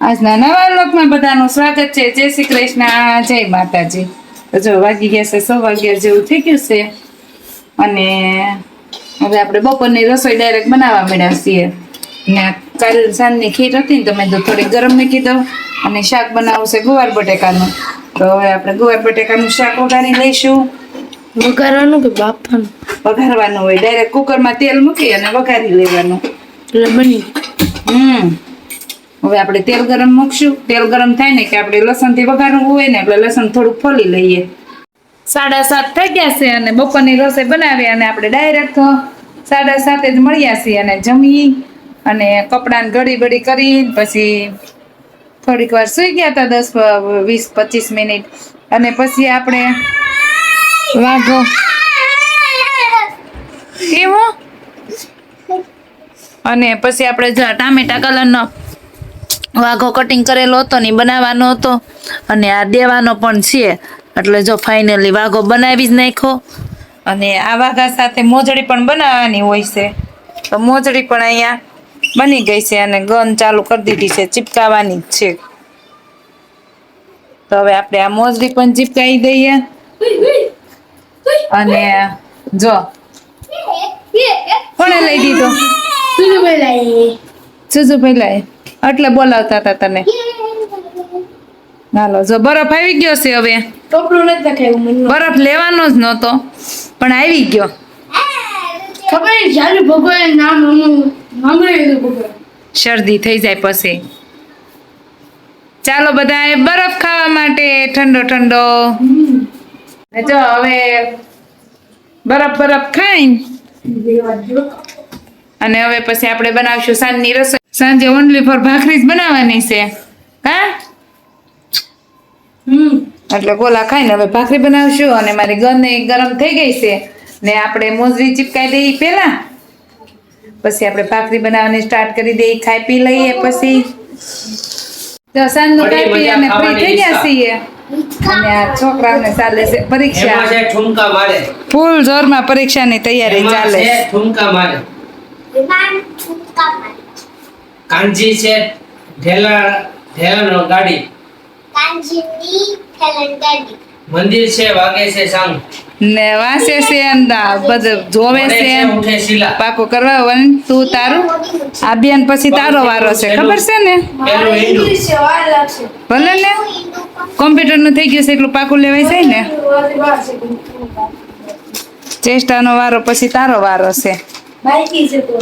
આજના નવા લોકમાં બધાનું સ્વાગત છે. જય શ્રી કૃષ્ણ. જય માતાજી. તો જો વાગી ગયા છે સો વાગ્યા જેવું થઈ ગયું છે. અને હવે આપણે બપોરની રસોઈ ડાયરેક્ટ બનાવવા મળ્યા છીએ. ને કાલ સાંજની ખીર હતી ને તો મેં તો થોડી ગરમ મૂકી દઉં અને શાક બનાવવું છે ગુવાર બટેકાનું. તો હવે આપણે ગુવાર બટેકાનું શાક વઘારી લઈશું. વઘારવાનું કે બાફવાનું? વઘારવાનું હોય. ડાયરેક્ટ કુકરમાં તેલ મૂકી અને વઘારી લેવાનું. એટલે બની. હમ. હવે આપણે તેલ ગરમ મૂકશું. તેલ ગરમ થાય ને કે આપણે લસણથી વઘારવું હોય ને એટલે લસણ થોડુંક ફોલી લઈએ. સાડા સાત થઈ ગયા છે અને બપોરની રસોઈ બનાવી અને આપણે ડાયરેક્ટ સાડા સાતે જ મળ્યા છીએ અને જમી અને કપડાને ઘડી બડી કરી પછી થોડીક વાર સૂઈ ગયા હતા દસ વીસ પચીસ મિનિટ. અને પછી આપણે વાઘો. કેવો? અને પછી આપણે ટામેટા કલરનો વાઘો કટિંગ કરેલો હતો ને બનાવવાનો હતો. અને આ દેવાનો પણ છે. એટલે જો ફાઇનલી વાઘો બનાવી જ નાખ્યો. અને આ વાઘા સાથે મોજડી પણ બનાવવાની હોય છે. તો મોજડી પણ અહીંયા બની ગઈ છે અને ગન ચાલુ કરી દીધી છે. ચીપકાવાની જ છે. તો હવે આપણે આ મોજડી પણ ચીપકાવી દઈએ. અને જો. કોણે લઈ દીધો? સુજુ પેલા એટલે બોલાવતા હતા તને. હાલો જો બરફ આવી ગયો છે હવે. નથી બરફ લેવાનો જ નહોતો પણ આવી ગયો. ખબર જ્યારે ભગવાન નામ સાંભળી ભગવાન. શરદી થઈ જાય પછી. ચાલો બધા બરફ ખાવા માટે ઠંડો ઠંડો. જો હવે બરફ બરફ ખાઈ. અને હવે પછી આપણે બનાવશું સાંજની રસોઈ. સાંજે ઓનલી ફોર ભાખરી જ બનાવવાની છે. હા? હમ. એટલે ગોલા ખાઈને હવે ભાખરી બનાવશું અને મારી ગન ગરમ થઈ ગઈ છે. ને આપણે મોજરી ચીપકાઈ દઈએ પહેલા. પછી આપણે ભાખરી બનાવવાની સ્ટાર્ટ કરી દઈએ ખાઈ પી લઈએ પછી. તો સાંજનું ખાઈ પી અને ફ્રી થઈ ગયા છીએ. અને આ છોકરાઓને ચાલે છે પરીક્ષા. ફૂલ જોરમાં પરીક્ષાની તૈયારી ચાલે છે ઠુમકા મારે કાંજી છે ઢેલા ઢેલાનો ગાડી. મંદિર છે વાગે છે સાંગ ને વાસે છે અંદા બધું જોવે છે પાકો કરવા વન તું તારું? આ બેન પછી તારો વારો છે ખબર છે ને? ભલે ને? કોમ્પ્યુટરનું થઈ ગયું છે એટલું પાકું લેવાય છે ને? ચેષ્ટાનો વારો પછી તારો વારો છે. બાઈકી છે તો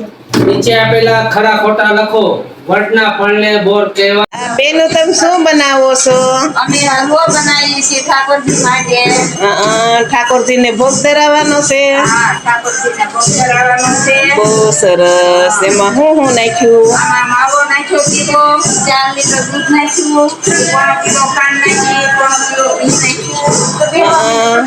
નીચે આપેલા ખરા ખોટા લખો વટના પણને બોર કહેવા. બેનો તમે શું બનાવો છો? અમે હલવો બનાવીએ છીએ ઠાકોરજી માટે. ઠાકોરજીને ભોગ ધરાવવાનો છે? ઠાકોરજીને ભોગ ધરાવવાનો છે. બહુ સરસ. એમાં હું હું નાખ્યું? માવો નાખ્યો કીધો ચાર લીટર દૂધ નાખ્યું પોણો કિલો ખાંડ નાખી પોણો કિલો ઘી નાખ્યું.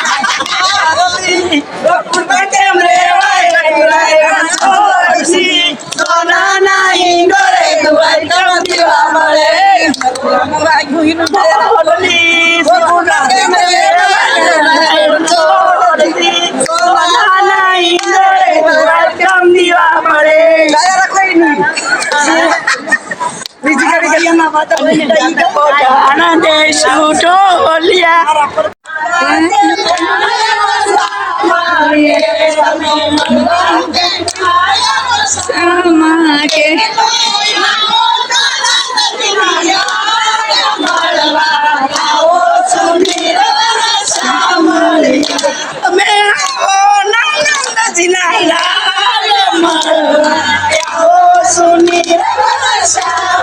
કિલો કરો કે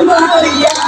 Thank you.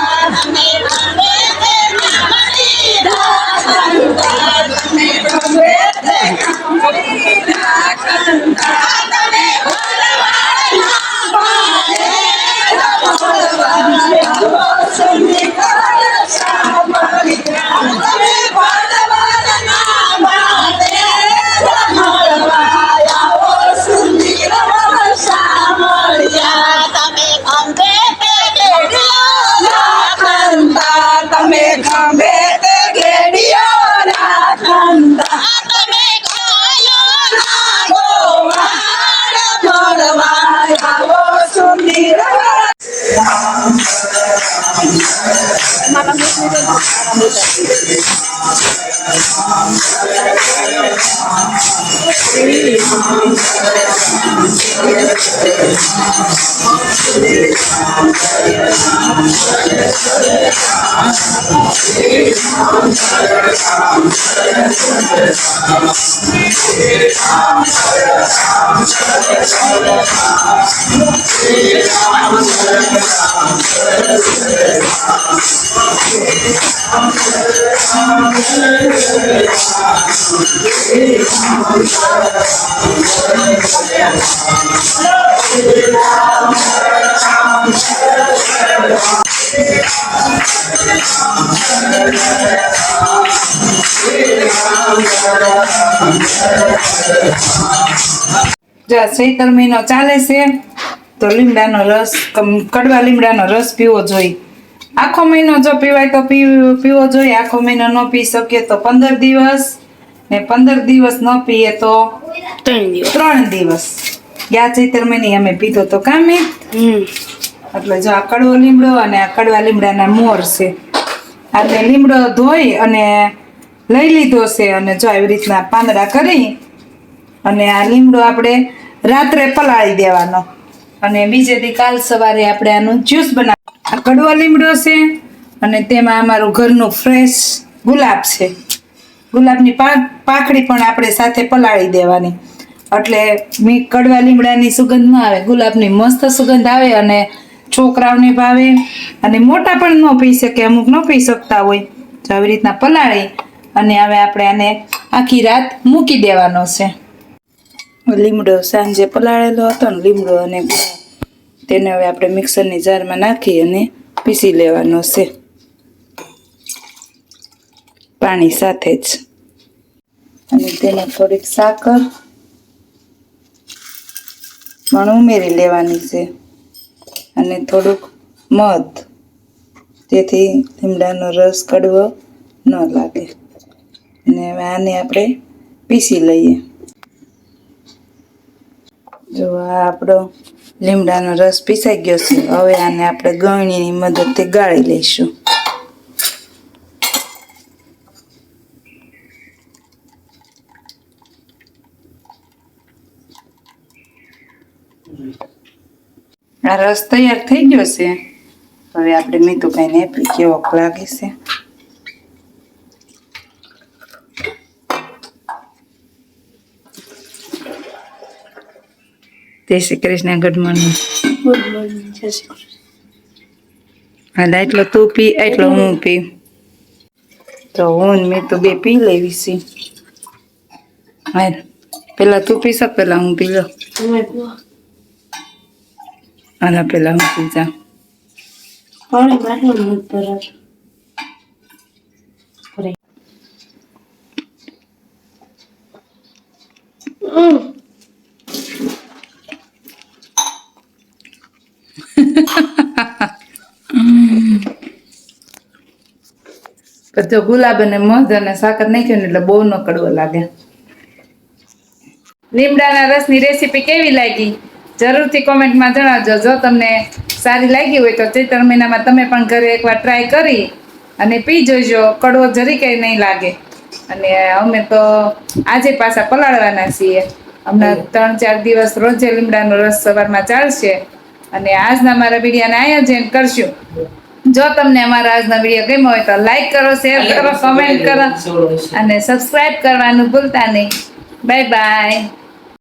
જો આ ચૈતર મહિનો ચાલે છે તો લીમડાનો રસ કડવા લીમડાનો રસ પીવો જોઈએ. આખો મહિનો જો પીવાય તો પીવો જોઈએ. આખો મહિનો ન પી શકીએ તો પંદર દિવસ. ને પંદર દિવસ ન પીએ તો ત્રણ દિવસ. ત્રણ દિવસ. ગયા ચૈતર મહિને અમે પીધો તો કામે. એટલે જો આ કડવો લીમડો અને આ કડવા લીમડાના મોર છે. આપણે લીમડો ધોઈ અને લઈ લીધો છે અને જો આવી રીતના પાંદડા કરી અને આ લીમડો આપણે રાત્રે પલાળી દેવાનો. અને બીજે દી કાલ સવારે આપણે આનું જ્યુસ બનાવ આ કડવો લીમડો છે અને તેમાં અમારું ઘરનું ફ્રેશ ગુલાબ છે. ગુલાબની પાકડી પણ આપણે સાથે પલાળી દેવાની. એટલે મી કડવા લીમડાની સુગંધ ન આવે, ગુલાબની મસ્ત સુગંધ આવે અને છોકરાઓને ભાવે અને મોટા પણ ન પી શકે, અમુક ન પી શકતા હોય. તો આવી રીતના પલાળી અને હવે આપણે આને આખી રાત મૂકી દેવાનો છે. લીમડો સાંજે પલાળેલો હતો ને, લીમડો અને તેને હવે આપણે મિક્સરની જારમાં નાખી અને પીસી લેવાનો છે. પાણી સાથે જ. અને તેને થોડીક સાકર પણ ઉમેરી લેવાની છે. અને થોડુંક મધ, જેથી લીમડાનો રસ કડવો ન લાગે. અને આને આપણે પીસી લઈએ. જો આ આપણો લીમડાનો રસ પીસાઈ ગયો છે. હવે આને આપણે ગળણીની મદદથી ગાળી લઈશું. આ રસ તૈયાર થઈ ગયો છે. હવે આપણે મીઠું ને આપી કેવો લાગે છે. જય Shri Krishna good morning. Good morning જય શ્રી કૃષ્ણ. હાલ એટલો તું પી એટલો હું પી. તો હું મેં તો બે પી લેવી છે. હા પેલા તું પી શક પેલા હું પી લો તમે પીવો હાલા પેલા હું પી જા પાણી બાટલો મત ભરાતો હમ પછી ગુલાબ અને મધ અને સાકર નાખ્યું ને એટલે બહુ ન કડવો લાગે લીમડાના રસની રેસીપી કેવી લાગી જરૂરથી કોમેન્ટમાં જણાવજો. જો તમને સારી લાગી હોય તો ચૈત્ર મહિનામાં તમે પણ ઘરે એકવાર ટ્રાય કરી અને પી જોજો. કડવો જરી કંઈ નહીં લાગે. અને અમે તો આજે પાછા પલાળવાના છીએ. હમણાં ત્રણ ચાર દિવસ રોજે લીમડાનો રસ સવારમાં ચાલશે. અને આજના મારા વિડીયાને આયોજન કરશું. જો તમને અમારા આજનો વીડિયો ગમ્યો હોય તો લાઈક કરો શેર કરો કમેન્ટ કરો અને સબસ્ક્રાઇબ કરવાનું ભૂલતા નહીં. Bye bye